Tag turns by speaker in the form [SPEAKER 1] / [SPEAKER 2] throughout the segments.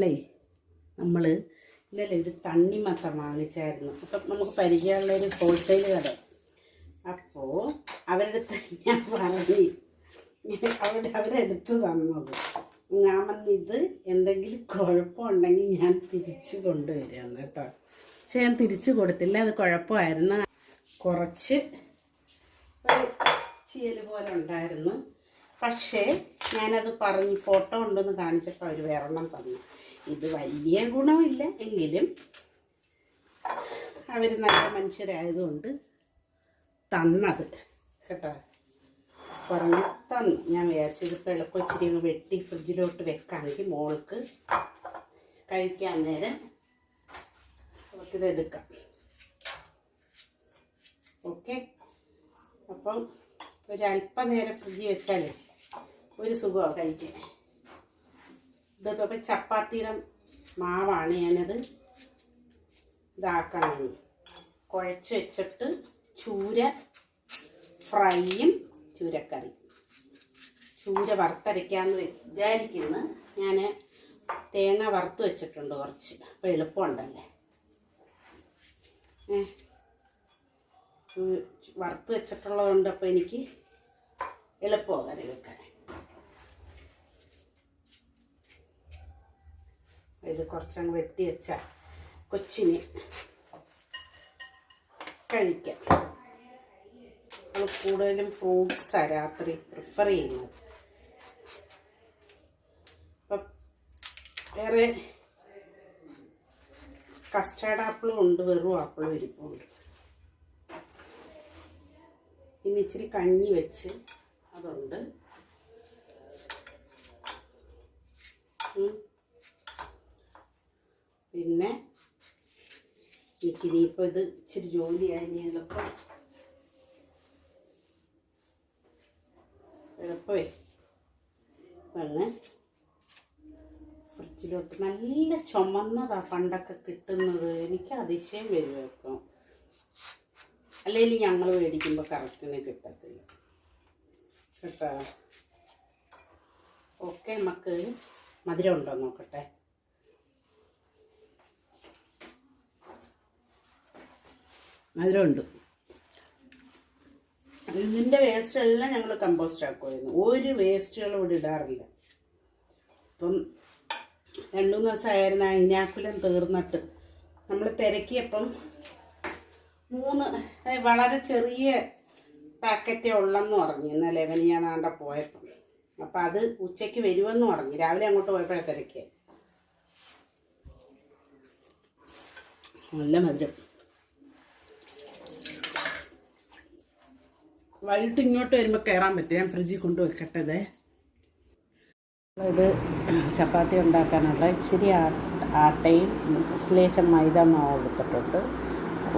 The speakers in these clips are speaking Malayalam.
[SPEAKER 1] അല്ലേ? നമ്മൾ ഇന്നലെ ഒരു തണ്ണിമത്തം വാങ്ങിച്ചായിരുന്നു. അപ്പം നമുക്ക് പരിചയമുള്ള ഒരു ഹോൾസെയിൽ കട. അപ്പോൾ അവരുടെ ഞാൻ പറഞ്ഞു അവർ അവരെടുത്ത് തന്നത് ഞാൻ പറഞ്ഞു ഇത് എന്തെങ്കിലും കുഴപ്പമുണ്ടെങ്കിൽ ഞാൻ തിരിച്ചു കൊണ്ടുവരാമെന്ന് കേട്ടോ. പക്ഷെ ഞാൻ തിരിച്ചു കൊടുത്തില്ല അത് കുഴപ്പമായിരുന്നു. കുറച്ച് ചീയൽ പോലെ ഉണ്ടായിരുന്നു. പക്ഷേ ഞാനത് പറഞ്ഞ് ഫോട്ടോ ഉണ്ടെന്ന് കാണിച്ചപ്പോൾ അവർ വേറെണ്ണം തന്നു. ഇത് വലിയ ഗുണമില്ല. എങ്കിലും അവർ നല്ല മനുഷ്യരായതുകൊണ്ട് തന്നത് കേട്ടോ. പറഞ്ഞു തന്നു. ഞാൻ വിചാരിച്ചത് ഇപ്പോൾ എളുപ്പം ഇച്ചിരി അങ്ങ് വെട്ടി ഫ്രിഡ്ജിലോട്ട് വെക്കാമെങ്കിൽ മോൾക്ക് കഴിക്കാൻ നേരം അവർക്കിത് എടുക്കാം. ഓക്കെ? അപ്പം ഒരു അല്പനേരം ഫ്രിഡ്ജിൽ വെച്ചാലേ ഒരു സുഖമാണ് കഴിക്കാൻ. ഇതിപ്പോൾ ചപ്പാത്തിയുടെ മാവാണ് ഞാനത് ഇതാക്കണം കുഴച്ച് വെച്ചിട്ട് ചൂര ഫ്രൈയും ചൂരക്കറി ചൂര വറുത്തരയ്ക്കാമെന്ന് വിചാരിക്കുന്നു. ഞാൻ തേങ്ങ വറുത്ത് വെച്ചിട്ടുണ്ട് കുറച്ച്. അപ്പോൾ എളുപ്പമുണ്ടല്ലേ? വറുത്ത് വെച്ചിട്ടുള്ളതുകൊണ്ട് അപ്പോൾ എനിക്ക് എളുപ്പമാണ് കറി വെക്കാൻ. ഇത് കുറച്ചങ്ങ് വെട്ടി വെച്ച കൊച്ചിന് കഴിക്കാം. നമ്മൾ കൂടുതലും ഫ്രൂട്ട്സാണ് രാത്രി പ്രിഫർ ചെയ്യുന്നത്. അപ്പം വേറെ കസ്റ്റാർഡ് ആപ്പിളും ഉണ്ട് വെറും ആപ്പിളും ഇരിപ്പുണ്ട്. ഇനി ഇച്ചിരി കഞ്ഞി വെച്ച് അതുണ്ട്. പിന്നെ എനിക്കിനിയിപ്പോൾ ഇത് ഇച്ചിരി ജോലിയായി ഇനി എളുപ്പം. എളുപ്പമേ. വന്ന് ഫ്രിഡ്ജിലോട്ട് നല്ല ചുമന്നതാ പണ്ടൊക്കെ കിട്ടുന്നത്. എനിക്ക് അതിശയം വരും ഇപ്പം. അല്ലെങ്കിൽ ഞങ്ങൾ മേടിക്കുമ്പോൾ കറക്റ്റിന് കിട്ടത്തില്ല. കേട്ടോ? ഓക്കെ നമുക്ക് മധുരം ഉണ്ടോ നോക്കട്ടെ? മധുരമുണ്ട്. ഇതിന്റെ വേസ്റ്റെല്ലാം ഞങ്ങൾ കമ്പോസ്റ്റ് ആക്കുമായിരുന്നു. ഒരു വേസ്റ്റുകളും ഇവിടെ ഇടാറില്ല. അപ്പം രണ്ടു മൂന്ന് ദിവസമായിരുന്നു ആ ഇനാക്കുലം തീർന്നിട്ട്. നമ്മൾ തിരക്കിയപ്പം മൂന്ന് വളരെ ചെറിയ പാക്കറ്റേ ഉള്ളെന്ന് പറഞ്ഞു. ഇന്ന് ഞാൻ പോയപ്പം. അപ്പം അത് ഉച്ചയ്ക്ക് വരുമെന്ന് പറഞ്ഞു. രാവിലെ അങ്ങോട്ട് പോയപ്പോഴേ തിരക്കിയ. നല്ല മധുരം. വൈകിട്ട് ഇങ്ങോട്ട് വരുമ്പോൾ കയറാൻ പറ്റും. ഞാൻ ഫ്രിഡ്ജിൽ കൊണ്ട് വെക്കട്ടെ ഇതേ ചപ്പാത്തി ഉണ്ടാക്കാനുള്ള ഇച്ചിരി ആട്ടയും ലേശം മൈദ മാവ് എടുത്തിട്ടുണ്ട്.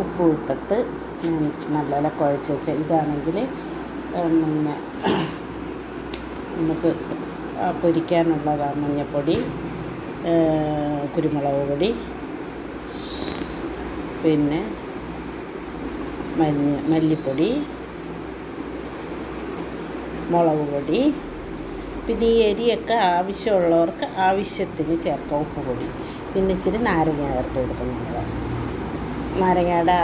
[SPEAKER 1] ഉപ്പ് ഇട്ടിട്ട് ഞാൻ നല്ലപോലെ കുഴച്ച് വെച്ച ഇതാണെങ്കിൽ പിന്നെ നമുക്ക് പൊരിക്കാനുള്ളതാണ് മഞ്ഞപ്പൊടി കുരുമുളക് പൊടി പിന്നെ മഞ്ഞ മല്ലിപ്പൊടി മുളക് പൊടി പിന്നെ ഈ എരിയൊക്കെ ആവശ്യമുള്ളവർക്ക് ആവശ്യത്തിന് ചേർക്കാം ഉപ്പ് പൊടി. പിന്നെ ഇച്ചിരി നാരങ്ങ ചേർത്ത് കൊടുക്കുന്നുണ്ട് നാരങ്ങയുടെ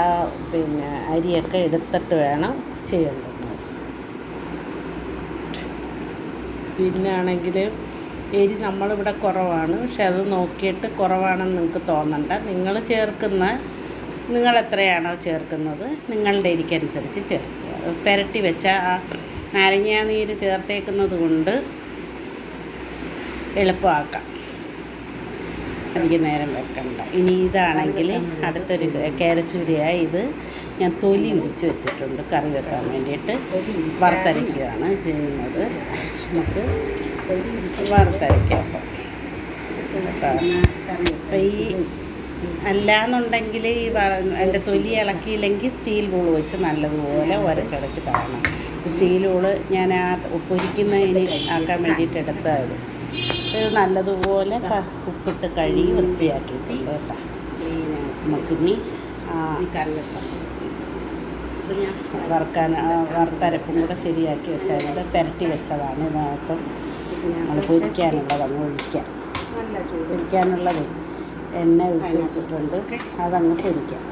[SPEAKER 1] പിന്നെ അരിയൊക്കെ എടുത്തിട്ട് വേണം ചെയ്യേണ്ടത്. പിന്നെ ആണെങ്കിൽ എരി നമ്മളിവിടെ കുറവാണ്. പക്ഷെ അത് നോക്കിയിട്ട് കുറവാണെന്ന് നിങ്ങൾക്ക് തോന്നണ്ട. നിങ്ങൾ ചേർക്കുന്ന നിങ്ങൾ എത്രയാണോ ചേർക്കുന്നത് നിങ്ങളുടെ എരിക്കനുസരിച്ച് ചേർക്കുക. പുരട്ടി വെച്ച ആ നാരങ്ങാ നീര് ചേർത്തേക്കുന്നത് കൊണ്ട് എളുപ്പമാക്കാം. അധികം നേരം വെക്കണ്ട. ഇനി ഇതാണെങ്കിൽ അടുത്തൊരു കേരച്ചൂരിയായി ഇത്. ഞാൻ തൊലി ഉരിച്ച് വെച്ചിട്ടുണ്ട്. കറി വെക്കാൻ വേണ്ടിയിട്ട് വറുത്തരയ്ക്കുകയാണ് ചെയ്യുന്നത്. നമുക്ക് വറുത്തരയ്ക്കാം അപ്പം അപ്പം ഈ അല്ലാന്നുണ്ടെങ്കിൽ ഈ എന്റെ തൊലി ഇളക്കിയില്ലെങ്കിൽ സ്റ്റീൽ ബോൾ വെച്ച് നല്ലതുപോലെ ഉരച്ചുരച്ച് കളയണം സ്റ്റീൽ ബോൾ ഞാൻ ആ പൊരിക്കുന്നതിന് ആക്കാൻ വേണ്ടിയിട്ട് എടുത്തത് ഇത് നല്ലതുപോലെ ഉപ്പിട്ട് കഴുകി വൃത്തിയാക്കിയിട്ടുണ്ട് കേട്ടോ. നമുക്കിനി ആ കറി വറുക്കാൻ വറുത്തരപ്പും കൂടെ ശരിയാക്കി വെച്ചാൽ ഇത് പുരട്ടി വെച്ചതാണ്. ഇതിനകത്തും നമ്മൾ പൊരിക്കാനുള്ളത് അങ്ങ് ഒഴിക്കാം പൊരിക്കാനുള്ളത് എണ്ണ ഒഴിച്ച് വെച്ചിട്ടുണ്ട്. അതങ്ങ് പൊരിക്കാം.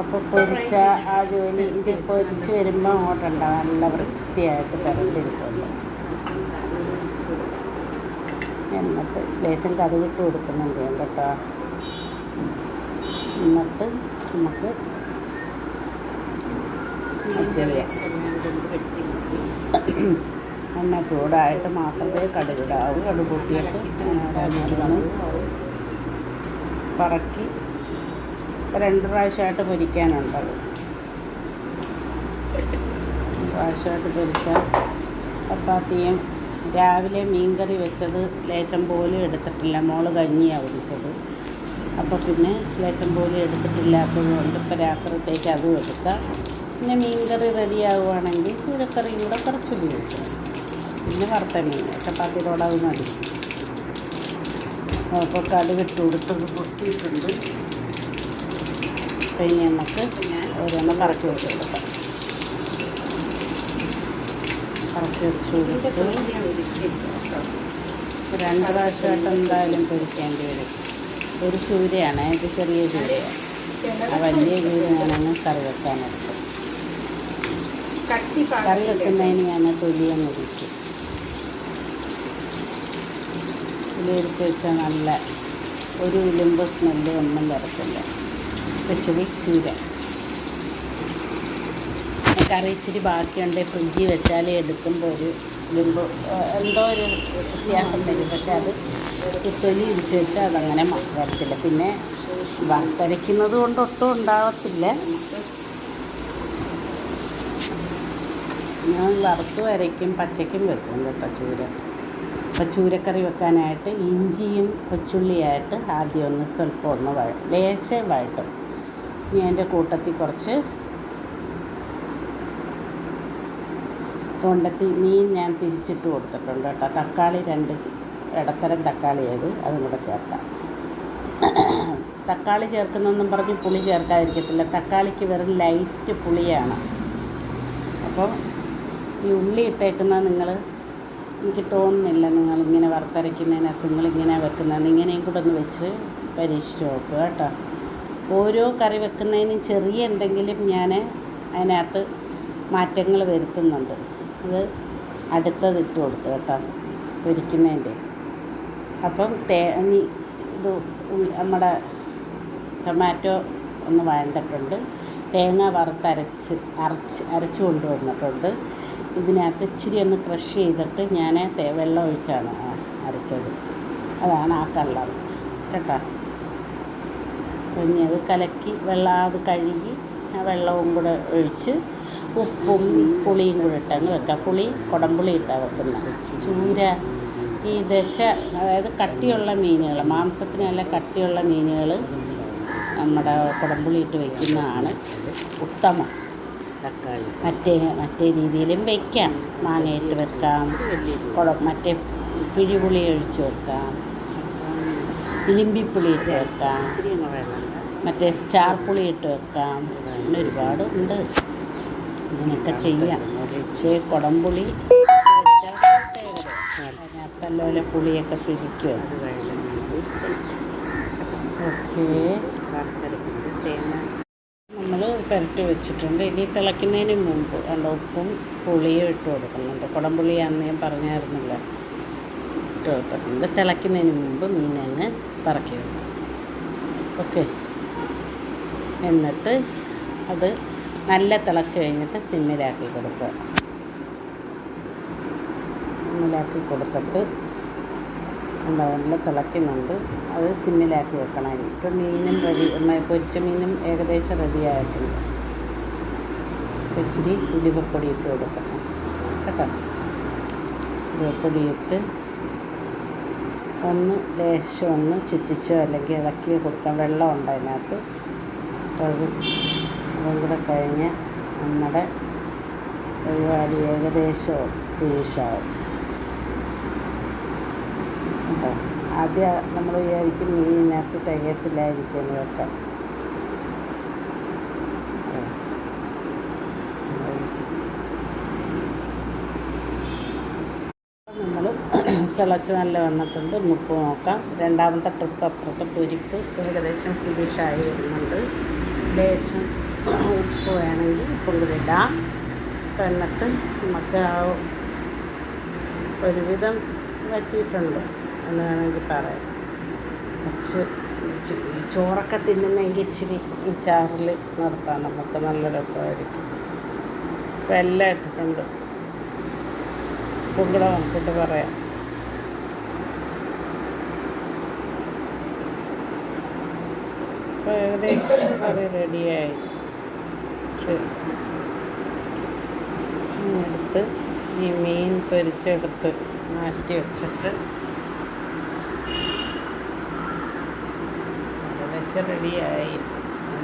[SPEAKER 1] അപ്പോൾ പൊരിച്ച ആ ജോലി ഇത് പൊരിച്ച് വരുമ്പോൾ അങ്ങോട്ടുണ്ട് നല്ല വൃത്തിയായിട്ട് തരണ്ടിരിക്കുമല്ലോ എന്നിട്ട് ലേശം കടുകിട്ട് കൊടുക്കുന്നുണ്ട് കേട്ടോ. എന്നിട്ട് നമുക്ക് ചെയ്യാം എണ്ണ ചൂടായിട്ട് മാത്രമേ കടുകിടാവൂ. കടുകൂട്ടിയിട്ട് പറക്കി രണ്ട് പ്രാവശ്യമായിട്ട് പൊരിക്കാനുണ്ടത് പ്രാവശ്യമായിട്ട് പൊരിച്ചാൽ ചപ്പാത്തിയും രാവിലെ മീൻകറി വെച്ചത് ലേശം പോലും എടുത്തിട്ടില്ല. മോൾ കഞ്ഞിയാണ് കുടിച്ചത്. അപ്പോൾ പിന്നെ ലേശം പോലും എടുത്തിട്ടില്ലാത്തത് കൊണ്ട് ഇപ്പോൾ രാത്രിത്തേക്ക് അതും എടുക്കാം പിന്നെ മീൻകറി റെഡിയാവുകയാണെങ്കിൽ ചൂരക്കറിയും കൂടെ കുറച്ച് ഉപയോഗിക്കണം പിന്നെ വറുത്ത മീൻ ചപ്പാത്തിയോടെ അത് മതി. അപ്പോൾ കടുകിട്ട് കൊടുത്തത് പൊട്ടിയിട്ടുണ്ട്. പിന്നെ നമുക്ക് ഓരോന്ന് കറക്കി വെച്ച് കൊടുക്കാം. കറക്കി വെച്ച് കൊടുത്ത് രണ്ട് പ്രാവശ്യമായിട്ട് എന്തായാലും പൊരിക്കേണ്ടി വരും. ഒരു ചൂരയാണ് ഇത് ചെറിയ ചൂരയാണ്. ആ വലിയ ചൂരയാണെങ്കിൽ കറി വെക്കാനായിട്ട് കറി വെക്കുന്നതിന് ഞാൻ തൊലിയെ മുറിച്ച്. തൊലിയടിച്ച് വെച്ചാൽ നല്ല ഒരു ഉലുമ്പ് സ്മെല്ല് ഒന്നും വരത്തില്ല. സ്പെഷ്യലി ചൂര. കറി ഇച്ചിരി ബാക്കിയുണ്ട്. ഫ്രിഡ്ജിൽ വെച്ചാൽ എടുക്കുമ്പോൾ ഒരു ഉലുമ്പ് എന്തോ ഒരു വ്യത്യാസം വരും. പക്ഷെ അത് തൊലി ഇടിച്ച് വെച്ചാൽ അതങ്ങനെ വരത്തില്ല. പിന്നെ വറുത്തരയ്ക്കുന്നത് കൊണ്ട് ഒട്ടും ഉണ്ടാവത്തില്ല. ഞാൻ വറുത്ത് വരയ്ക്കും പച്ചയ്ക്കും വെക്കും കേട്ടോ ചൂര. അപ്പം ചൂരക്കറി വെക്കാനായിട്ട് ഇഞ്ചിയും കൊച്ചുള്ളിയായിട്ട് ആദ്യം ഒന്ന് സ്വല്പം ഒന്ന് വഴ ലേശം വഴട്ടും ഇനി അതിന്റെ കൂട്ടത്തിൽ കുറച്ച് തൊണ്ടത്തി മീൻ ഞാൻ തിരിച്ചിട്ട് കൊടുത്തിട്ടുണ്ട് കേട്ടോ. തക്കാളി രണ്ട് ഇടത്തരം തക്കാളി ചെയ്ത് അതും കൂടെ ചേർക്കാം. തക്കാളി ചേർക്കുന്നൊന്നും പറഞ്ഞ് പുളി ചേർക്കാതിരിക്കത്തില്ല. തക്കാളിക്ക് വെറും ലൈറ്റ് പുളിയാണ്. അപ്പോൾ ഈ ഉള്ളി ഇട്ടേക്കുന്നത് നിങ്ങൾ എനിക്ക് തോന്നുന്നില്ല നിങ്ങളിങ്ങനെ വറുത്തരയ്ക്കുന്നതിനകത്ത് നിങ്ങളിങ്ങനെ വെക്കുന്നതെന്ന് ഇങ്ങനെയും കൂടെ ഒന്ന് വെച്ച് പരീക്ഷിച്ച് നോക്കുക കേട്ടോ. ഓരോ കറി വെക്കുന്നതിനും ചെറിയ എന്തെങ്കിലും ഞാൻ അതിനകത്ത് മാറ്റങ്ങൾ വരുത്തുന്നുണ്ട്. അത് അടുത്തത് ഇട്ട് കൊടുത്തു കേട്ടോ പൊരിക്കുന്നതിന്റെ. അപ്പം തേ ഇനി ഇത് നമ്മുടെ ടൊമാറ്റോ ഒന്ന് വഴണ്ടിട്ടുണ്ട്. തേങ്ങ വറുത്തരച്ച് അരച്ച് അരച്ച് കൊണ്ടുവന്നിട്ടുണ്ട്. ഇതിനകത്ത് ഇച്ചിരി ഒന്ന് ക്രഷ് ചെയ്തിട്ട് ഞാൻ വെള്ളം ഒഴിച്ചാണ് അരച്ചത്. അതാണ് ആ കള്ളർ കേട്ടോ? പിന്നെ അത് കലക്കി വെള്ളം അത് കഴുകി ആ വെള്ളവും കൂടെ ഒഴിച്ച് ഉപ്പും പുളിയും കൂടെ ഇട്ടങ്ങ് വെക്കാം. പുളി കുടംപുളി ഇട്ടാണ് വെക്കുന്നത്. ചൂര ഈ ദശ അതായത് കട്ടിയുള്ള മീനുകൾ മാംസത്തിന് നല്ല കട്ടിയുള്ള മീനുകൾ നമ്മുടെ കുടംപുളി ഇട്ട് വെക്കുന്നതാണ് ഉത്തമം.
[SPEAKER 2] തക്കാളി.
[SPEAKER 1] മറ്റേ മറ്റേ രീതിയിലും വെക്കാം. മാങ്ങയിട്ട് വെക്കാം. മറ്റേ പിഴിപുളി ഒഴിച്ച് വെക്കാം. ഇലിമ്പിപ്പുളി ഇട്ട് വെക്കാം. മറ്റേ സ്റ്റാർ പുളി ഇട്ട് വെക്കാം. അങ്ങനെ ഒരുപാട് ഉണ്ട്. ഇതിനൊക്കെ ചെയ്യാം. പക്ഷേ കുടംപുളി നല്ലപോലെ പുളിയൊക്കെ പിടിക്കും ഓക്കെ. നമ്മൾ പുരട്ടി വെച്ചിട്ടുണ്ട്. ഇനി തിളയ്ക്കുന്നതിന് മുമ്പ് കണ്ട ഉപ്പും പുളിയും ഇട്ട് കൊടുക്കുന്നുണ്ട്. കുടംപുളിയാന്ന് ഞാൻ പറഞ്ഞായിരുന്നില്ല. ഇട്ട് കൊടുത്തിട്ടുണ്ട്. തിളയ്ക്കുന്നതിന് മുമ്പ് മീനങ്ങ് പറക്കി വെക്കും. ഓക്കെ. എന്നിട്ട് അത് നല്ല തിളച്ച് കഴിഞ്ഞിട്ട് സിമ്മിലാക്കി കൊടുക്കുക. സിമ്മിലാക്കി കൊടുത്തിട്ട് എന്താ നല്ല തിളയ്ക്കുന്നുണ്ട്. അത് സിമ്മിലാക്കി വെക്കണം. ഇപ്പം മീനും റെഡി പൊരിച്ച മീനും ഏകദേശം റെഡി ആയിട്ടുണ്ട്. ഇപ്പം ഇച്ചിരി ഉലുവപ്പൊടി ഇട്ട് കൊടുക്കണം. കേട്ടോ. ഉലുവപ്പൊടി ഇട്ട് ഒന്ന് ലേശം ഒന്ന് ചുറ്റിച്ചോ അല്ലെങ്കിൽ ഇളക്കിയോ കൊടുക്കാം വെള്ളം ഉണ്ട് അതിനകത്ത്? അപ്പോൾ അത് അതും കൂടെ കഴിഞ്ഞ് നമ്മുടെ പരിപാടി ഏകദേശം ഫിനിഷാവും കേട്ടോ ആദ്യം നമ്മൾ വിചാരിക്കും മീനിനകത്ത് തികയത്തില്ലായിരിക്കും എന്ന് വെക്കാൻ നമ്മൾ തിളച്ച് നല്ല വന്നിട്ടുണ്ട്. മുപ്പ് നോക്കാം. രണ്ടാമത്തെ ട്രിപ്പ് അപ്പുറത്തെ പൊരിപ്പ് ഏകദേശം ഫിനിഷായി വരുന്നുണ്ട്. ലേശം ഉപ്പ് വേണമെങ്കിൽ ഉപ്പും ഇടാം. എന്നിട്ട് നമുക്ക് ആ ഒരുവിധം പറ്റിയിട്ടുണ്ട് എന്ന് വേണമെങ്കിൽ പറയാം. കുറച്ച് ചോറൊക്കെ തിന്നുന്നെങ്കിൽ ഇച്ചിരി ഈ ചാറിൽ നിർത്താം നമുക്ക് നല്ല രസമായിരിക്കും. ഇപ്പം എല്ലാം ഇട്ടിട്ടുണ്ട്. ഉപ്പും കൂടെ നോക്കിയിട്ട് പറയാം. ഇപ്പോൾ ഏകദേശം അത് റെഡിയായി. എടുത്ത് ഈ മീൻ പൊരിച്ചെടുത്ത് മാറ്റി വെച്ചിട്ട് ഏകദേശം റെഡിയായി.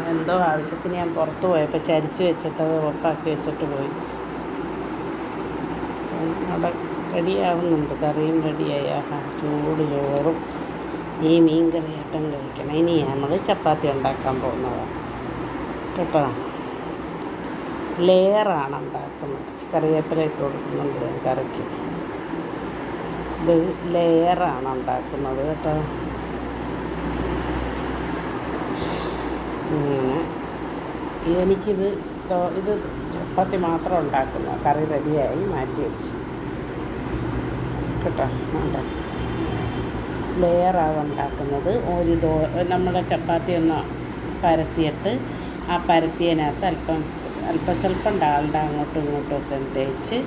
[SPEAKER 1] എന്തോ ആവശ്യത്തിന് ഞാൻ പുറത്ത് പോയപ്പോൾ ചരിച്ച് വെച്ചിട്ട് അത് വെച്ചിട്ട് പോയി. അവിടെ റെഡിയാവുന്നുണ്ട്. കറിയും റെഡിയായി. ആഹാ ചൂട് ചോറും. ഈ മീൻ കറിയാട്ടം കഴിക്കണം. ഇനി നമ്മൾ ചപ്പാത്തി ഉണ്ടാക്കാൻ പോകുന്നതാണ് കേട്ടോ? ലെയറാണ് ഉണ്ടാക്കുന്നത്. കറിവേപ്പില ഇട്ട് കൊടുക്കുന്നുണ്ട് ഞാൻ കറിക്ക്. ലെയറാണ് ഉണ്ടാക്കുന്നത് കേട്ടോ. ഇങ്ങനെ. എനിക്കിത് ഇത് ചപ്പാത്തി മാത്രം ഉണ്ടാക്കുന്നു. കറി റെഡിയായി മാറ്റി വെച്ചു. കേട്ടോ? വേണ്ട. ലെയറാണ് ഉണ്ടാക്കുന്നത്. ഒരു ദോ നമ്മുടെ ചപ്പാത്തി ഒന്ന് പരത്തിയിട്ട് ആ പരത്തിയതിനകത്ത് അല്പം അല്പം സ്വല്പം ഡാൽഡ അങ്ങോട്ടും ഇങ്ങോട്ടും ഒക്കെ തേച്ച്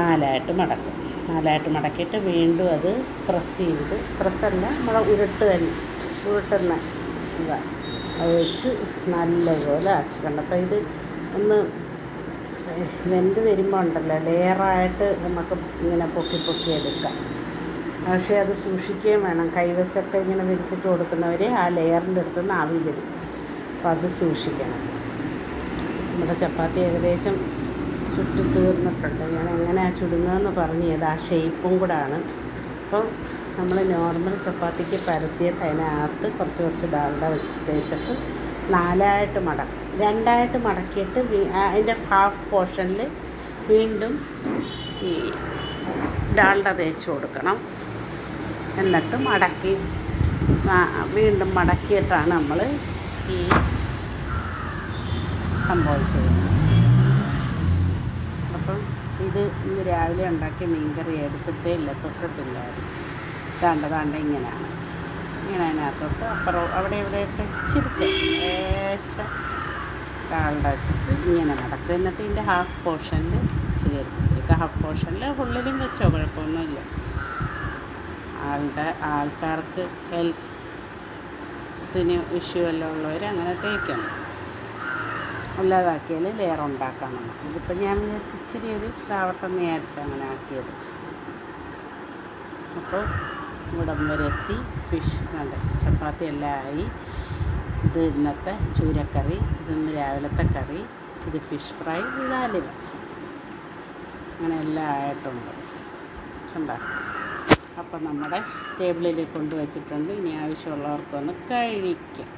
[SPEAKER 1] നാലായിട്ട് മടക്കും. നാലായിട്ട് മടക്കിയിട്ട് വീണ്ടും അത് പ്രസ് ചെയ്ത് പ്രസ്സല്ല നമ്മൾ ഉരുട്ട് തന്നെ ഉരുട്ടുന്ന അത് വെച്ച് നല്ലപോലെ ആക്കിക്കണം. അപ്പോൾ ഇത് ഒന്ന് വെന്ത് വരുമ്പോൾ ഉണ്ടല്ലോ ലെയറായിട്ട് നമുക്ക് ഇങ്ങനെ പൊക്കി പൊക്കി എടുക്കാം. പക്ഷേ അത് സൂക്ഷിക്കുകയും വേണം. കൈവച്ചൊക്കെ ഇങ്ങനെ തിരിച്ചിട്ട് കൊടുക്കുന്നവർ ആ ലെയറിന്റെ അടുത്ത് നിന്ന് ആവി വരും. അപ്പോൾ അത് സൂക്ഷിക്കണം. നമ്മുടെ ചപ്പാത്തി ഏകദേശം ചുറ്റി തീർന്നിട്ടുണ്ട്. ഞാൻ എങ്ങനെയാ ചുടുന്നതെന്ന് പറഞ്ഞത് ആ ഷേപ്പും കൂടാണ്. അപ്പോൾ നമ്മൾ നോർമൽ ചപ്പാത്തിക്ക് പരത്തിയിട്ട് അതിനകത്ത് കുറച്ച് കുറച്ച് ഡാൽഡ തേച്ചിട്ട് നാലായിട്ട് മടക്കും രണ്ടായിട്ട് മടക്കിയിട്ട് അതിന്റെ ഹാഫ് പോർഷനിൽ വീണ്ടും ഈ ഡാൽഡ തേച്ച് കൊടുക്കണം. എന്നിട്ട് മടക്കി വീണ്ടും മടക്കിയിട്ടാണ് നമ്മൾ ഈ സംഭവം ചെയ്യുന്നത്. അപ്പം ഇത് ഇന്ന് രാവിലെ ഉണ്ടാക്കിയ മീൻകറി എടുത്തിട്ടേ ഇല്ല തൊട്ടിട്ടില്ലായിരുന്നു താണ്ട താണ്ട ഇങ്ങനെയാണ്. ഇങ്ങനെ അതിനകത്തോട്ട് അപ്പുറം അവിടെ ഇവിടെയൊക്കെ ഇച്ചിരി ചെ- ലേശം ഡാൽഡ വെച്ചിട്ട് ഇങ്ങനെ നടക്കും. എന്നിട്ട് ഇതിന്റെ ഹാഫ് പോർഷനിൽ എടുത്തിട്ടേക്ക് ഹാഫ് പോർഷനിൽ ഉള്ളിലും വെച്ചോ കുഴപ്പമൊന്നുമില്ല. ആളുടെ ആൾക്കാർക്ക് ഹെൽത്തിന് ഇഷ്യൂ എല്ലാം ഉള്ളവർ അങ്ങനെ തേക്കണം. ഇല്ലാതാക്കിയാൽ ലെയർ ഉണ്ടാക്കാം നമുക്ക്. ഇതിപ്പോൾ ഞാൻ വിചാരിച്ച് ഇച്ചിരി ഒരു ഇതാവട്ടെ എന്ന് അങ്ങനെ ആക്കിയത്. അപ്പോൾ ഇവിടം വരെ എത്തി. ഫിഷ് കണ്ട് ചപ്പാത്തി എല്ലാം ആയി. ഇത് ഇന്നത്തെ ചൂരക്കറി ഇതിന്ന് രാവിലത്തെ കറി ഇത് ഫിഷ് ഫ്രൈ ലാലിവ അങ്ങനെ എല്ലാം ആയിട്ടുണ്ട്. കണ്ടോ? അപ്പം നമ്മുടെ ടേബിളിൽ കൊണ്ടുവച്ചിട്ടുണ്ട്. ഇനി ആവശ്യമുള്ളവർക്കൊന്ന് കഴിക്കാം.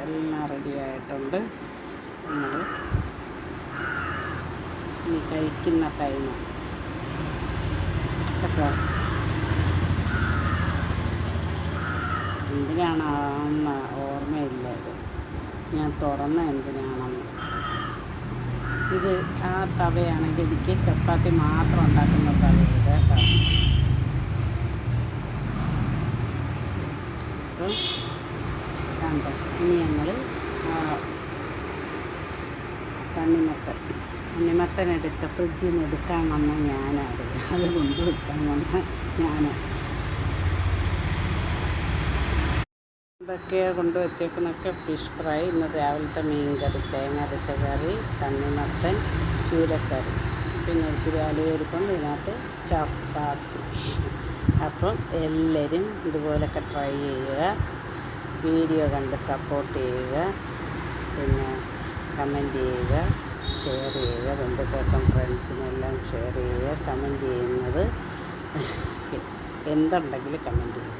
[SPEAKER 1] എല്ലാം റെഡിയായിട്ടുണ്ട് നമ്മൾ ഇനി കഴിക്കുന്ന ടൈം കേട്ടോ എന്തിനാണ് ഓർമ്മയില്ല ഇത് ഞാൻ തുറന്ന എന്തിനാണെന്ന്. ഇത് ആ തവയാണെങ്കിൽ എനിക്ക് ചപ്പാത്തി മാത്രം ഉണ്ടാക്കുന്ന തവയത് കേട്ടോ. അപ്പം കണ്ടോ ഇനി ഞങ്ങൾ തണ്ണിമത്തൻ. തണ്ണിമത്തൻ എടുക്കുക ഫ്രിഡ്ജിൽ നിന്ന് എടുക്കാൻ വന്ന ഞാനാണ്. അത് കൊണ്ടുവെക്കാൻ വന്ന ഞാനാണ്. ഇതൊക്കെയാണ് കൊണ്ടുവച്ചേക്കുന്നൊക്കെ ഫിഷ് ഫ്രൈ ഇന്ന് രാവിലത്തെ മീൻ കറി തേങ്ങ അരച്ച കറി തണ്ണിമത്തൻ ചൂരക്കറി. പിന്നെ ഇച്ചിരി അലുവരിപ്പം ഇതിനകത്ത് ചപ്പാത്തി. അപ്പം എല്ലാവരും ഇതുപോലൊക്കെ ട്രൈ ചെയ്യുക. വീഡിയോ കണ്ട് സപ്പോർട്ട് ചെയ്യുക. പിന്നെ കമന്റ് ചെയ്യുക. ഷെയർ ചെയ്യുക. ബന്ധുക്കൾക്കും ഫ്രണ്ട്സിനെല്ലാം ഷെയർ ചെയ്യുക. കമന്റ് ചെയ്യുന്നത് എന്തുണ്ടെങ്കിലും കമന്റ് ചെയ്യുക.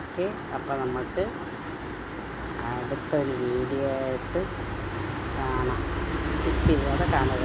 [SPEAKER 1] ഓക്കെ അപ്പോൾ നമുക്ക് അടുത്തൊരു വീഡിയോ ആയിട്ട് കാണാം. സ്കിപ്പ് ചെയ്യാതെ കാണുക.